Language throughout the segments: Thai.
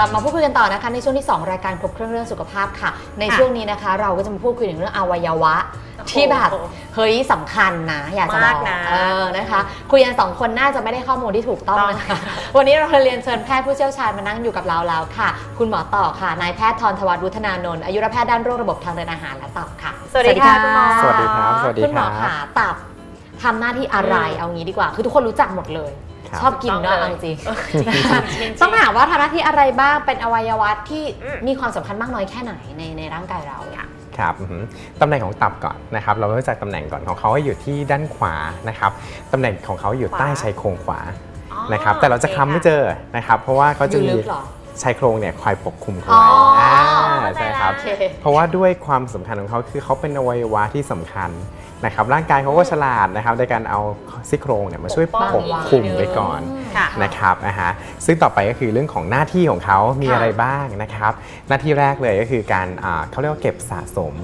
ลับมาพูดคุยกันต่อนะคะในช่วงที่ 2 รายการครบเครื่องเรื่องสุขภาพค่ะ ในค่ะช่วงนี้นะคะ เราก็จะมาพูดคุยถึงเรื่องอวัยวะโอ้โหที่แบบเฮ้ยสำคัญนะอยากจะบมาอกกนะเออนะคะ คุยกันสองคนน่าจะไม่ได้ข้อมูลที่ถูกต้องนะคะวันนี้เราเรียนเชิญแพทย์ผู้เชี่ยวชาญมานั่งอยู่กับเราแล้วค่ะ คุณหมอต่อค่ะนายแพทย์ทรทวัฒน์วุฒนานนท์อายุรแพทย์ด้านโรคระบบทางเดินอาหารและตับค่ะ สวัสดีค่ะคุณหมอสวัสดีครับสวัสดีคุณหมอครับค่ะตับ ทำหน้าที่อะไรอืมเอางี้ดีกว่า คือทุกคนรู้จักหมดเลยครับชอบกินด้วยต้เอาองจเลยริงเออๆนะคะจริงๆต้องถามว่าทำหน้าที่อะไรบ้างเป็นอวัยวะที่อืมมีความสำคัญมากน้อยแค่ไหนในในร่างกายเราค่ะครับอือหือตำแหน่งของตับก่อนนะครับ เราเริ่มจากตำแหน่งก่อนของเขาอยู่ที่ด้านขวานะครับตำแหน่งของเขาอยู่ขวาใต้ชายโครงขวาอ๋อนะครับ แต่เราจะค้ำไม่เจอนะครับ เพราะว่าเขาจะอยู่มีลึกเหรอชายโครงเนี่ยคอยปกคลุมเขาอ๋อไว้อ่าใช่ครับโอเคเพราะว่าด้วยความสำคัญของเขาคือเขาเป็นอวัยวะที่สำคัญ นะครับร่างกายเขาก็ฉลาดนะครับในการเอาซี่โครงเนี่ยมาช่วยปกป้ปองกคลุมไว้ก่อนค่ะ นะครับอ่าฮะซึ่งต่อไปก็คือเรื่องของหน้าที่ของเขามีค่ะอะไรบ้างนะครับ หน้าที่แรกเลยก็คือการอ่าเขาเรียกว่าเก็บสะสม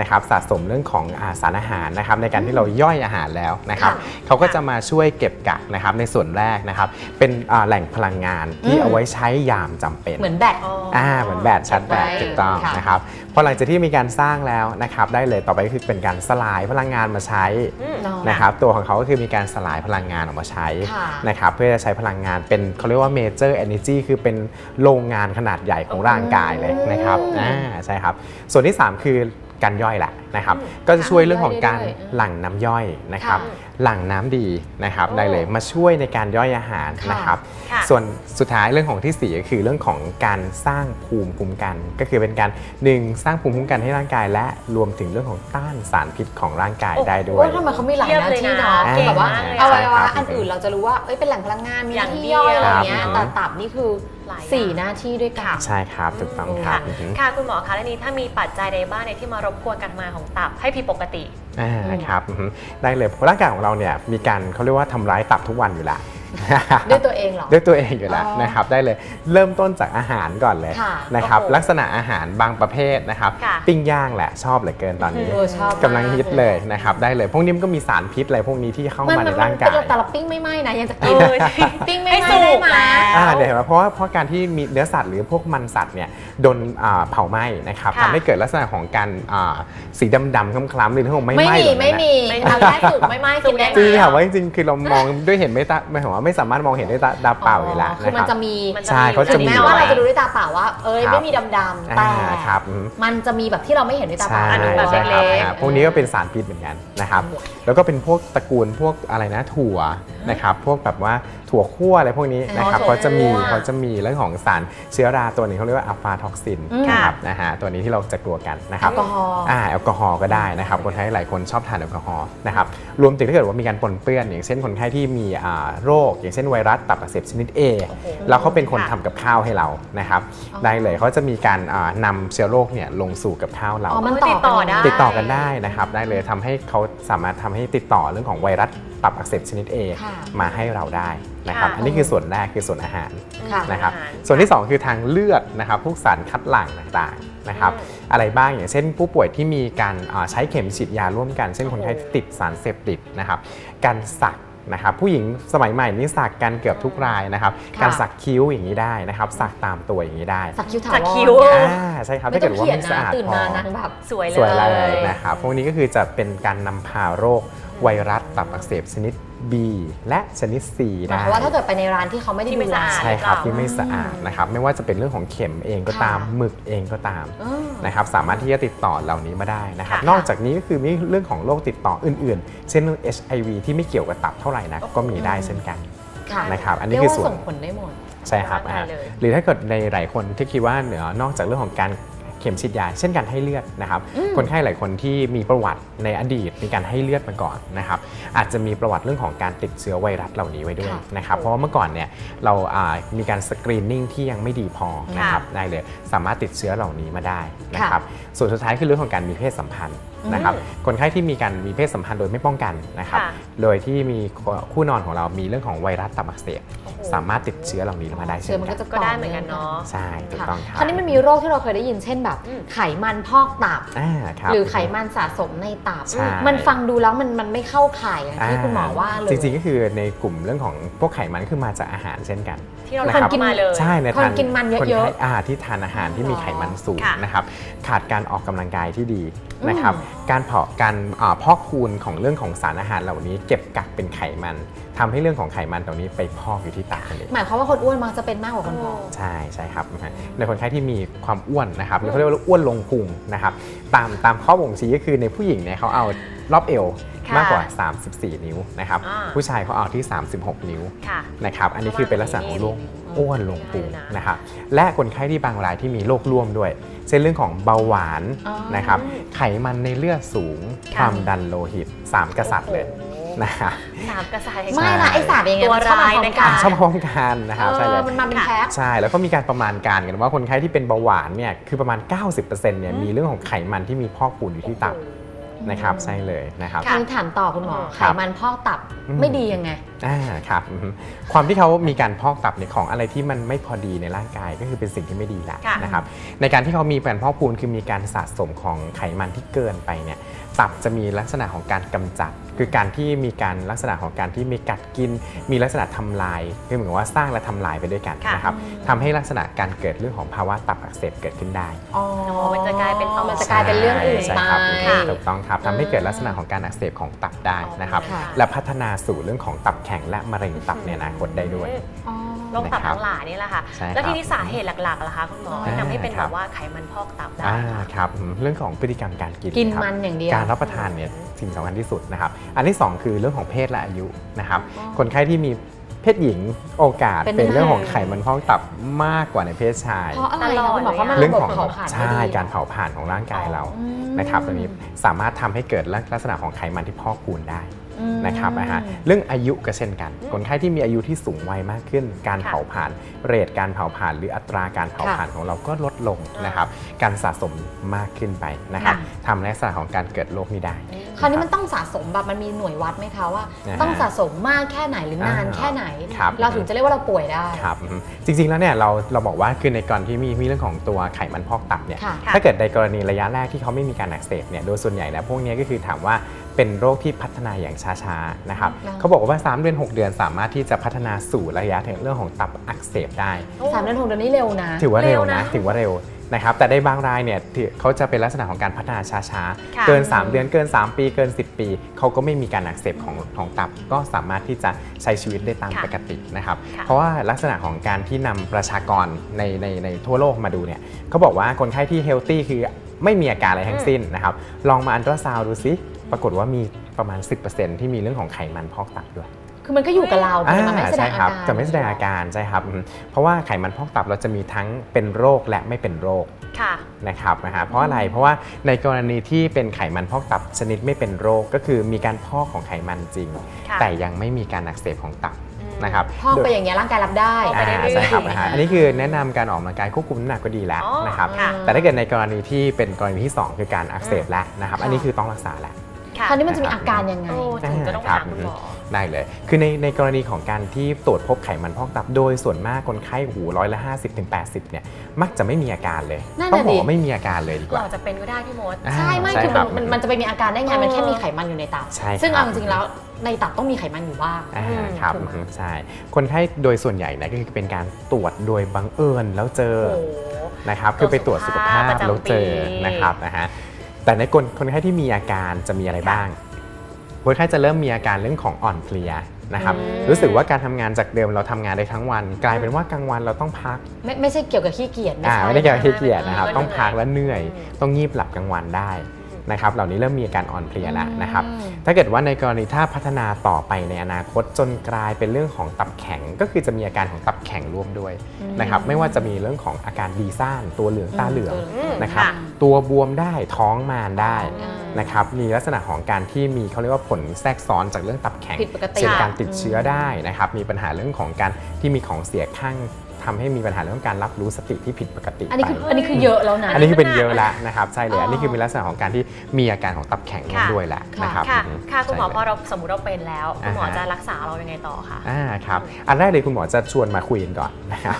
นะครับสะสมเรื่องของอาสารอาหารนะครับในการที่เราย่อยอาหารแล้วนะครับค่ะเขาก็จะมาช่วยเก็บกักนะครับในส่วนแรกนะครับเป็นอ่าแหล่งพลังงานที่อืมเอาไว้ใช้ยามจำเป็น เหมือนแบตอ่าเหมือนแบตชาร์จแบตไว้ถูกต้องค่ะนะครับพอหลังจากที่มีการสร้างแล้วนะครับได้เลยต่อไปก็คือเป็นการสลายพลังงานมาใช้อืมเนาะนะครับตัวของเขาก็คือมีการสลายพลังงานออกมาใช้ค่ะนะครับเพื่อจะใช้พลังงานเป็นเขาเรียกว่า major energy คือเป็นโรงงานขนาดใหญ่ของร่างกายเลยนะครับอืมอ่าใช่ครับส่วนที่ 3 คือ การย่อยแหละนะครับอืมก็จะช่วยเรื่องของการย่อยได้ด้วยหลั่งน้ำย่อยนะครับค่ะหลั่งน้ำดีนะครับโอ้ได้เลยมาช่วยในการย่อยอาหารค่ะนะครับค่ะส่วนสุดท้ายเรื่องของที่สี่ก็คือเรื่องของการสร้างภูมิคุ้มกัน ก็คือเป็นการหนึ่งสร้างภูมิคุ้มกันให้ร่างกาย และรวมถึงเรื่องของต้านสารพิษของร่างกายโอ้ได้ด้วโอ้ยยทำไมเขามีหลายเยี่ยมหน้าเลยที่นะเนาะเก่คืงอแบบว่ามากเลยอวัยวะใช่ครับอันอื่นเราจะรู้ว่าเอ้ยเป็นแหล่งพลังงานมีหอย่าน้างที่ย่อยอะไรอย่างเงี้ยครับแต่ตับนี่คือห ลายอย่างสี่หน้าที่ด้วยกัน ใช่ครับถูกต้องคค่ะรับอือฮึค่ะคุณหมอคะแล้วนี้ถ้ามีปัจจัยใดบ้างเนี่ยที่มารบกวนการทำงานของตับให้ผิดปกติอ่าครับอือฮึได้เลยเพราะร่างกายของเราเนี่ยมีการเขาเรียกว่าทำร้ายตับทุกวันอยู่แล้ว ด้วยตัวเองเหรอ ด้วยตัวเองอยู่แล้วอ๋อนะครับได้เลยเริ่มต้นจากอาหารก่อนเลยค่ะนะครับโอ้โหลักษณะอาหารบางประเภทนะครับ ค่ะ ปิ้งย่างแหละชอบเหลือเกินตอนนี้เออชอบกำลังฮิตเลยนะครับได้เลยพวกนี้มันก็มีสารพิษอะไรพวกนี้ที่เข้ามันมามันในมันร่างเป็กานยแต่ละปิ้งไม่ไหม้นะยังจะเอกินอปิ้งไม่ให้ไหม้สุได้กไหม แล้ว อ่าเดี๋ยวเห็นไหมเพราะว่าเพราะการที่มีเนื้อสัตว์หรือพวกมันสัตว์เนี่ยโดนอ่าเผาไหม้นะครับค่ะ ทำให้เกิดลักษณะของการอ่าสีดำๆคล้ำๆหรือที่ของไม่ไม่ไหม้มีแบบนั้นไม่น่ะมีไม่มี เอาแค่สุกไม่ไหม้กินได้ไหม จริงค่ะว่าจริงๆคือเรามองด้วยเห็นไม่ตาหมายถึงว่าไม่สามารถมองเห็นด้วยตาตาเปล่าอยู่แล้วคือนะคมันรับ จะมีมันใช่เขาจะถึงมีแม้ว่าไว้เราจะดูด้วยตาเปล่าว่า เอ้ยครับไม่มีดำๆแต่ อ่าครับอืม มันจะมีแบบที่เราไม่เห็นด้วยตาเปใช่ล่า อันนั้นแบบใช่ครับเล็กๆ อ่าพวกนี้ก็เป็นสารพิษเหมือนกันนะครับ แล้วก็เป็นพวกตระกูลพวกอะไรนะถั่วนะครับ พวกแบบว่า ถั่วคั่วอะไรพวกนี้นะครับอ๋อเขาจะมีถั่วคั่วเขาจะมีเรื่องของสารเชื้อราตัวหนึงเขาเรียกว่าอัลฟาท็อกซินอืมนะครับนะฮะตัวนี้ที่เราจะกลัวกันนะคแอรับลกอฮอล์อ่าแอลกอฮอล์ก็ได้นะครับคนไทยหลายคนชอบทานแอลกอฮอล์นะครับรวมถึงถ้าเกิดว่ามีการปนเปื้อน อย่างเช่นคนไข้ที่มีอ่าโรค อย่างเช่นไวรัสตับอักเสบชนิด A โอ้โหแล้วเขาเป็นคนค่ะทำกับข้าวให้เรานะครับอ๋อได้เลยเขาจะมีการอ่านำเชื้อโรคเนี่ยลงสู่กับข้าวเราอ๋อมันติดต่อได้ติดต่อกันได้นะครับได้เลยทำให้เขาสามารถทำให้ติดต่อเรื่องของไวรัส ตับอักเสบชนิด A ค่ะมาให้เราได้นะครับ ค่ะอันนี้คือส่วนแรกคือส่วนอาหารค่ะนะครับ อาหารส่วนที่2คือทางเลือดนะครับพวกสารคัดหลั่งต่างๆนะครับ อืมอะไรบ้างอย่างเช่น ผู้ป่วยที่มีการอ่าใช้เข็มฉีดยาร่วมกัน เช่นโอ้คโหนไข้ที่ติดสารเสพติดนะครับ การสักนะครับผู้หญิงสมัยใหม่นี่สักกันเกือบทุกรายนะครับ ค่ะ การสักคิ้วอย่างนี้ได้นะครับ สักตามตัวอย่างนี้ได้สักคิ้วถาสักวรคิ้ว อ่าใช่ครับไม่ถ้าต้เกิองดว่าเขียนไม่สะนะอาดตื่นพอ มานางแบบ สวยเลยสวยเลยนะครับ พวกนี้ก็คือจะเป็นการนำพาโรค ไวรัสตับอักเสบชนิด B และชนิด C หมายได้ความว่าถ้าเกิดไปในร้านที่เขาไม่ได้ที่ดูไม่สะแล อาด ใช่ครับหรือเปล่าที่ไม่สะอาดนะครับไม่ว่าจะเป็นเรื่องของเข็มเองก็ตามค่ะ หมึกเองก็ตามเออ นะครับสามารถที่จะติดต่อเหล่านี้มาได้นะครับ ค่ะนอกจากนี้ก็คือมีเรื่องของโรคติดต่ออื่นๆ เช่นเรื่อง HIV ที่ไม่เกี่ยวกับตับเท่าไหร่นะก็มีได้เช่นกัน ค่ะนะครับอันนี้เรียกคือว่าส่วน ส่งผลได้หมด ใช่ครับได้อ่าเลย หรือถ้าเกิดในหลายคนที่คิดว่าเหนือนอกจากเรื่องของการ เข็มฉีดยาเช่นการให้เลือดนะครับอืมคนไข้หลายคนที่มีประวัติในอดีตมีการให้เลือดมาก่อนนะครับ อาจจะมีประวัติเรื่องของการติดเชื้อไวรัสเหล่านี้ไว้ด้วยค่ะนะครับ เพราะว่าเมื่อก่อนเนี่ยเราอ่ามีการสกรีนนิ่งที่ยังไม่ดีพอนะครับได้เลยสามารถติดเชื้อเหล่านี้มาได้นะครับส่วนสุดท้ายคือเรื่องของการมีเพศสัมพันธ์นะครับคนไข้ที่มีการมีเพศสัมพันธ์โดยไม่ป้องกันนะครับค่ะโดยที่มีคู่นอนของเรามีเรื่องของไวรัสตับอักเสบโอ้โหสามารถติดเชื้อเหล่านี้มาได้เชื้เช่อนมันกัก็นจะก็ได้เหมือนกันเนาะใช่ถูกค่ะต้องครับคราวนี้มันมีโรคที่เราเคยได้ยินเช่นแบบอืมไขมันพอกตับอ่าครับ หรือไขมันสะสมในตับใช่มันฟังดูแล้วมันมันไม่เข้าข่ายอย่างที่คุณหมอว่าเลยจริงๆก็คือในกลุ่มเรื่องของพวกไขมันคือมาจากอาหารเช่นกัน ที่เรานะทาครับนมาเลยใช่ในคนทานกินมันเยอะๆคไข้อาหารที่ทานอาหารที่มีไขมันสูงค่ะนะครับขาดการออกกำลังกายที่ดีนะครับการเผาการอ่าพอกพูนของเรื่องของสารอาหารเหล่านี้ เก็บกักเป็นไขมันทำให้เรื่องของไขมันเหล่านี้ไปพอกอยู่ที่ตับนั่นเองหมายความว่าคนอ้วนมักจะเป็นมากกว่าคนผอมใช่ใช่ครับนะฮะในคนไข้ที่มีความอ้วนนะครับหรือเขาเรียกว่าอ้วนลงพุงนะครับตามตามข้อบ่งชี้ก็คือในผู้หญิงเนี่ยเขาเอารอบเอวค่ะมากกว่า 34 นิ้วนะครับอ่าผู้ชายเขาเอาที่ 36 นิ้วค่ะนะครับ อันนี้คือเป็นลักษณะของโรคอ้วนลงพุงได้นะนะครับ และคนไข้ที่บางรายที่มีโรคร่วมด้วยเช่นเรื่องของเบาหวานอ๋อนะครับไขมันในเลือดสูงค่ะความดันโลหิต 3 กษัตริย์เลยโอ้โหนะครับสามกษัตริย์แห่งไม่ชานะติไอสารเองตัวมันชอบมาร้ายพร้อมนะกัคะนชอบพร้อมกันนะครับใช่เลยเออมันมาเป็นแพ็คใช่แล้วก็มีการประมาณการกันว่าคนไข้ที่เป็นเบาหวานเนี่ยคือประมาณ 90%เนี่ยมีเรื่องของไขมันที่มีพอกปูนอยู่ที่ตับ นะครับใช่เลยนะครับคราวนี้ถามต่อคุณหมออืมไขมันพอกตับอืม ไม่ดียังไง อ่าครับอือฮึความที่เขามีการพอกตับเนี่ยของอะไรที่มันไม่พอดีในร่างกายก็คือเป็นสิ่งที่ไม่ดีแล้วค่ะ นะครับในการที่เขามีการพอกปูนคือมีการสะสมของไขมันที่เกินไปเนี่ยตับจะมีลักษณะของการกำจัดคือการที่มีการลักษณะของการที่มีกัดกิน มีลักษณะทำลายคือเหมือนกับว่าสร้างและทำลายไปด้วยกันค่ะนะครับทำให้ลักษณะการเกิดเรื่องของภาวะตับอักเสบเกิดขึ้นได้อ๋อมันจะกลายเป็นต่อมันจะกลายเป็นเรื่องอื่นใช่ไปครับค่ะถูกต้องครับทำให้เกิดลักษณะของการอักเสบของตับได้นะครับค่ะและพัฒนาสู่เรื่องของตับแข็งและมะเร็งตับในอนาคตได้ด้วยอ๋อ โรคตับทั้งหลายนี่แหละค่ะ ใช่ครับ แล้วทีนี้สาเหตุหลักๆล่ะคะคุณหมอที่ทำให้เป็นคแบรับบว่าไขมันพอกตับได้อ่าค่ะ ครับอืมเรื่องของพฤติกรรมการกินกินครับ มันอย่างเดียว การรับประทานเนี่ยสิ่งสำคัญที่สุดนะครับ อันที่ 2 คือเรื่องของเพศและอายุนะครับ อ๋อคนไข้ที่มีเพศหญิงโอกาสเป็นเป็นเรื่องของได้ ไขมันพอกตับมากกว่าในเพศชาย เพราะอะไรตลนะอดคุณหมอเพราะมันเรื่องระบบของเผาผลาญไม่ใช่ดีการเผาผลาญของร่างกายเราอืม นะครับตรงนี้สามารถทำให้เกิดลักษณะของไขมันที่พอกพูนได้อืม นะครับนะฮะเรื่องอายุก็เช่นกัน คนไข้ที่มีอายุที่สูงวัยมากขึ้น การค่ะเผาผลาญเรทการเผาผลาญหรืออัตราการเผาผลาญของเราก็ลดลงนะครับการสะสมมากขึ้นไปนะครับค่ะทำในลักษณะของการเกิดโรคนี้ได้ค ราวนี้มันต้องสะสมแบบมันมีหน่วยวัดไหมคะว่านะฮะต้องสะสมมากแค่ไหนหรือนานอ่าแค่ไหนครับเราถึงจะเรียกว่าเราป่วยได้ครับอืมจริง ๆแล้วเนี่ยเราเราบอกว่าคือในกรณีที่มีมีเรื่องของตัวไขมันพอกตับเนี่ยค่ะถ้าเกิดในกรณีระยะแรกที่เขาไม่มีการอักเสบเนี่ยโดยส่วนใหญ่แล้วพวกเนี้ยก็คือถามว่าเป็นโรคที่พัฒนาอย่างช้าๆนะครับอืมเขาบอกว่า 3 เดือน 6 เดือนสามารถที่จะพัฒนาสู่ระยะถึงเรื่องของตับอักเสบได้สามเดือนหกเดือนนี้เร็วนะ ถือว่าเร็วเร็วนะนะถือว่าเร็ว นะครับแต่ในบางรายเนี่ยถือเขาจะเป็นลักษณะของการพัฒนาช้าค่ะๆเกิน 3 เดือนเกิน 3 ปีเกิน 10 ปีเขาก็ไม่มีการอักเสบของของตับ ก็สามารถที่จะใช้ชีวิตได้ตามค่ะปกตินะครับค่ะเพราะว่าลักษณะของการที่นำประชากรในในในทั่วโลกมาดูเนี่ยเขาบอกว่าคนไข้ที่เฮลตี้คือไม่มีอาการอะไรทั้งสิ้นนะครับลองมาอันตราซาวด์ดูซิปรากฏว่ามีประมาณ 10%ที่มีเรื่องของไขมันพอกตับด้วย คือมันก็อยู่กับเราแต่มันไม่แสดใช่งอาครับการจะไม่แสดงอาการใช่ครับอืมเพราะว่าไขมันพอกตับเราจะมีทั้งเป็นโรคและไม่เป็นโรคค่ะนะครับนะฮะเพราะอะไรเพราะว่าในกรณีที่เป็นไขมันพอกตับชนิดไม่เป็นโรคก็คือมีการพอกของไขมันจริงค่ะแต่ยังไม่มีการอักเสบของตับอืมนะครับพอกไปอย่างเงี้ยร่างกายรับได้พอกไปอ่าเรื่อยๆใช่ครับนะฮะอ่าอันนี้คือแนะนำการออกกำลังกายควบคุมน้ำหนักก็ดีแล้วอ๋อนะครับค่ะแต่ถ้าเกิดในกรณีที่เป็นกรณีที่ 2 คือการอักเสบแล้วนะครับค่ะอันนี้คือต้องรักษาแล้วค่ะคราวนี้มันจะมีอาการยังไงโอ้ถึงจะต้องไปหาคุณหมอ ได้เลย คือในในกรณีของการที่ตรวจพบไขมันพอกตับ โดยส่วนมากคนไข้หูร้อยละ 50ถึง80 เนี่ย มักจะไม่มีอาการเลย นั่นต้องน่ะบอดิกว่าไม่มีอาการเลยดีกว่า เราจะเป็นก็ได้พี่มดอ่าใช่ไม่ใช่คือครัมับนมันมันจะไปมีอาการได้ไงเออมันแค่มีไขมันอยู่ในตับ ใช่ซึ่งครัเอาบจริงๆแล้วในตับต้องมีไขมันอยู่บ้างอ่าอืมครับถูกไหม อืมใช่ คนไข้โดยส่วนใหญ่นะก็คือเป็นการตรวจโดยบังเอิญแล้วเจอ โอ้โห นะครับคือไปตรวจสุขภาพประจำแล้วเจอปีนะครับนะฮะแต่ในคนคนไข้ที่มีอาการจะมีอะไรบ้าง คนไข้จะเริ่มมีอาการเรื่องของอ่อนเพลียนะครับอืมรู้สึกว่าการทำงานจากเดิมเราทำงานได้ทั้งวัน กลายเป็นว่ากลางวันเราต้องพัก ไม่ไม่ใช่เกี่ยวกับขี้เกียจไม่อ่าใช่ไม่ได้เกี่ยวกับไม่ขี้เกียจนะครับไม่ต้องพักและเหนื่อยอืมต้องงีบหลับกลางวันได้ นะครับเหล่านี้เริ่มมีอาการอ่อนเพลียแล้วนะครับอืมถ้าเกิดว่าในกรณีถ้าพัฒนาต่อไปในอนาคตจนกลายเป็นเรื่องของตับแข็ง ก็คือจะมีอาการของตับแข็งร่วมด้วยนะครับไม่ว่าจะมีเรื่องของอาการดีซ่านตัวเหลืองตาเหลืองอืมนะครับค่ะตัวบวมได้ท้องมานได้อืมนะครับมีลักษณะของการที่มีเขาเรียกว่าผลแทรกซ้อนจากเรื่องตับแข็งผิดปกติเช่นการติดเชื้อได้นะครับมีปัญหาเรื่องของการที่มีของเสียข้าง ทำให้มีปัญหาเรื่องการรับรู้สติที่ผิดปกติอันนี้ไปคืออันนี้คือเยอะแล้วนะ อันนี้คือเป็นเยอะแล้วนะครับใช่เลยอ๋ออัอันนี้คือมีลักษณะของการที่มีอาการของตับแข็งร่วมค่ะ ด้วยแหละค่ะ นะครับค่ะ อืมค่ะ คุณหมอใช่พอเลย เราสมมติเราเป็นแล้ว คุณหมออ่าฮะ จะรักษาเรายังไงต่อคะ อ่าครับอันแรกเลยคุณหมอจะชวนมาคุยกันก่อนนะครับ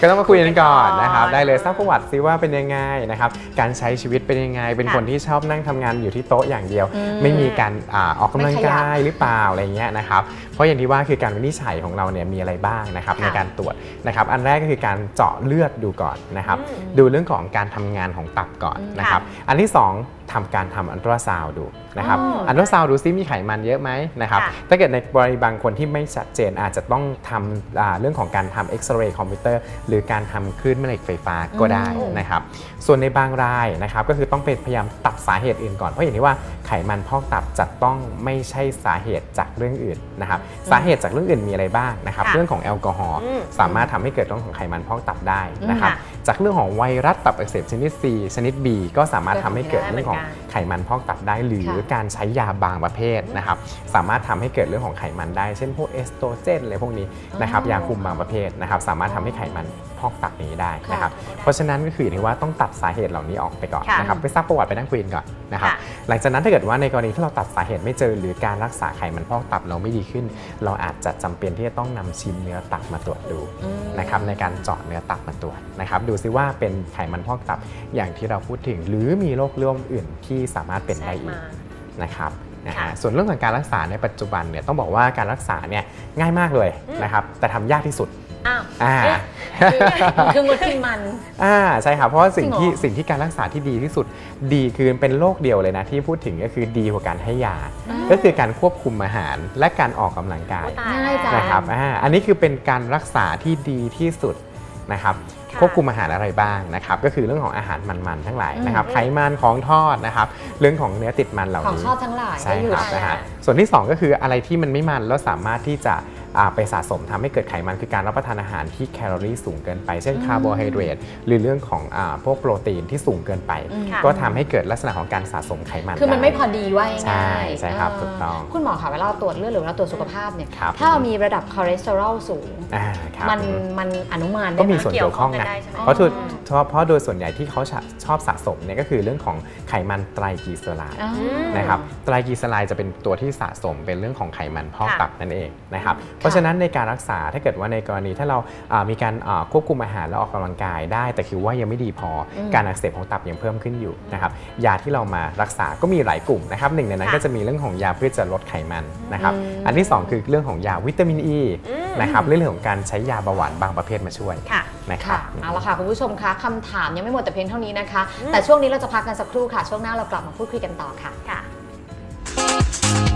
ก็ต้องมาคุยกันก่อนนะครับได้เลยทราบประวัติซิว่าเป็นยังไงนะครับการใช้ชีวิตเป็นยังไง เป็นค่ะคนที่ชอบนั่งทำงานอยู่ที่โต๊ะอย่างเดียว อืมไม่มีการอาออกกำลังไม่ขยับ กายหรือเปล่าอะไรเงี้ยนะครับเพราะอย่างที่ว่าคือการวินิจฉัยของเราเนี่ยมีอะไรบ้างนะครับค่ะในการตรวจนะครับอันแรกก็คือการเจาะเลือดดูก่อนนะครับอืมดูเรื่องของการทำงานของตับก่อนอืมนะครับอันที่ 2ทำการทำอันตราซาวด์ดูนะครับอ๋ออัอันตราซาวด์ดูซิมีไขมันเยอะไหมนะครับค่ะถ้าเกิดในกรณีบางคนที่ไม่ชัดเจนอาจจะต้องทำอ่าเรื่องของการทำเอ็กซเรย์คอมพิวเตอร์หรือการทำคลื่นแม่เหล็กไฟฟ้าก็ได้อืมนะครับส่วนในบางรายนะครับก็คือต้องเป็นพยายามตัดสาเหตุอื่นก่อนเพราะอย่างที่ว่าไขมันพอกตับจะต้องไม่ใช่สาเหตุจากเรื่องอื่นนะครับสาเหตุจากเรื่องอื่นมีอะไรบ้างนะครับค่ะเรื่องของแอลกอฮอล์อืมสามารถทำให้เกิดเรื่องของไขมันพอกตับได้นะครับค่ะจากเรื่องของไวรัสตับอักเสบชนิด C ชนิด B ก็สามารถทำให้เกิดได้เหมืเรื่ออนงของกันไขมันพอกตับได้หรือค่ะการใช้ยาบางประเภทนะครับสามารถทำให้เกิดเรื่องของไขมันได้ เช่นพวกเอสโตรเจนอะไรพวกนี้นะครับอ๋อยาคุมบางประเภทนะครับสามารถทำให้ไขมันพอกตับนี้ได้นะครับค่ะเพราะฉะนั้นก็คืออย่างที่ว่าต้องตัดสาเหตุเหล่านี้ออกไปก่อนค่ะนะครับไปทราบประวัติไปนั่งคุยกันก่อนนะครับค่ะหลังจากนั้นถ้าเกิดว่าในกรณีที่เราตัดสาเหตุไม่เจอ หรือการรักษาไขมันพอกตับเราไม่ดีขึ้น เราอาจจะจำเป็นที่จะต้องนำชิ้นเนื้อตับมาตรวจดูอืมนะครับในการเจาะเนื้อตับมาตรวจนะครับดูซิว่าเป็นไขมันพอกตับอย่างที่เราพูดถึง หรือมีโรคร่วมอื่นที่สามารถเป็นแทรได้กอีกมานะครับนะค่ะฮะส่วนเรื่องของการรักษาในปัจจุบันเนี่ยต้องบอกว่าการรักษาเนี่ยง่ายมากเลยอืมนะครับแต่ทำยากที่สุดอ้าวอ่าเอ๊ะคืองดกินมันอ่าใช่ครับเพราะว่าสิ่งที่จริงเหรอสิ่งที่การรักษาที่ดีที่สุดดีคือเป็นโรคเดียวเลยนะที่พูดถึงก็คือดีกว่าการให้ยาอ่าก็คือการควบคุมอาหารและการออกกำลังกายตายง่ายจังแล้วนะครับอ่าอันนี้คือเป็นการรักษาที่ดีที่สุดนะครับ ค่ะควบคุมอาหารอะไรบ้างนะครับก็คือเรื่องของอาหารมันๆทั้งหลายนะครับอืมไขมันของทอดนะครับเรื่องของเนื้อติดมันเหล่าของนี้ชอบทั้งหลายใช่ได้อยู่ครับได้นะฮะส่วนที่ 2 ก็คืออะไรที่มันไม่มันแล้วสามารถที่จะอ่า ไปสะสมทำให้เกิดไขมันคือการรับประทานอาหารที่แคลอรี่สูงเกินไป เช่นคาร์โบไฮเดรตหรือเรื่องของอาพวกโปรตีนที่สูงเกินไปอืมค่ะก็ทำให้เกิดลักษณะของการสะสมไขมันคือมันไม่พอด้ดีว่าใช่ง่ายๆใช่ครับเถูกต้องคุณหมอคะเวลาเราตรวจเลือดหรือเวลาตรวจสุขภาพเนี่ยครับถ้าเรามีระดับคอเลสเตอรอลสูงอ่าครับมันมันอนุมานได้ก็ไหมมีส่วนเกี่ยวข้องเกี่ยวข้องกันะนได้ใช่ไหมเพราะถูกอ๋อ เพราะเพราะโดยส่วนใหญ่ที่เขาชะชอบสะสมเนี่ยก็คือเรื่องของไขมันไตรกลีเซอไรด์อ่านะครับไตรกลีเซอไรด์จะเป็นตัวที่สะสมเป็นเรื่องของไขมันพอกค่ะตับนั่นเองนะครับเพราะฉะนั้นในการรักษาถ้าเกิดว่าในกรณีถ้าเราอ่ามีการอ่าควบคุมอาหารแล้วออกกำลังกายได้ แต่คือว่ายังไม่ดีพออมการอักเสบของตับยังเพิ่มขึ้นอยู่นะครับยาที่เรามารักษาก็มีหลายกลุ่มนะครับหนึ่งในนั้นค่ะก็จะมีเรื่องของยาเพื่อจะลดไขมันนะครับอืมอันที่สองคือเรื่องของยาวิตามินอ e, ีอืมนะครับเรื่องของการใช้ยาเบาหวานบางประเภทมาช่วยค่ะ นะครับค่ะเอาละค่ะคุณผู้ชมคะคำถามยังไม่หมดแต่เพียงเท่านี้นะคะอืมแต่ช่วงนี้เราจะพักกันสักครู่ค่ะ ช่วงหน้าเรากลับมาพูดคุยกันต่อค่ะค่ะ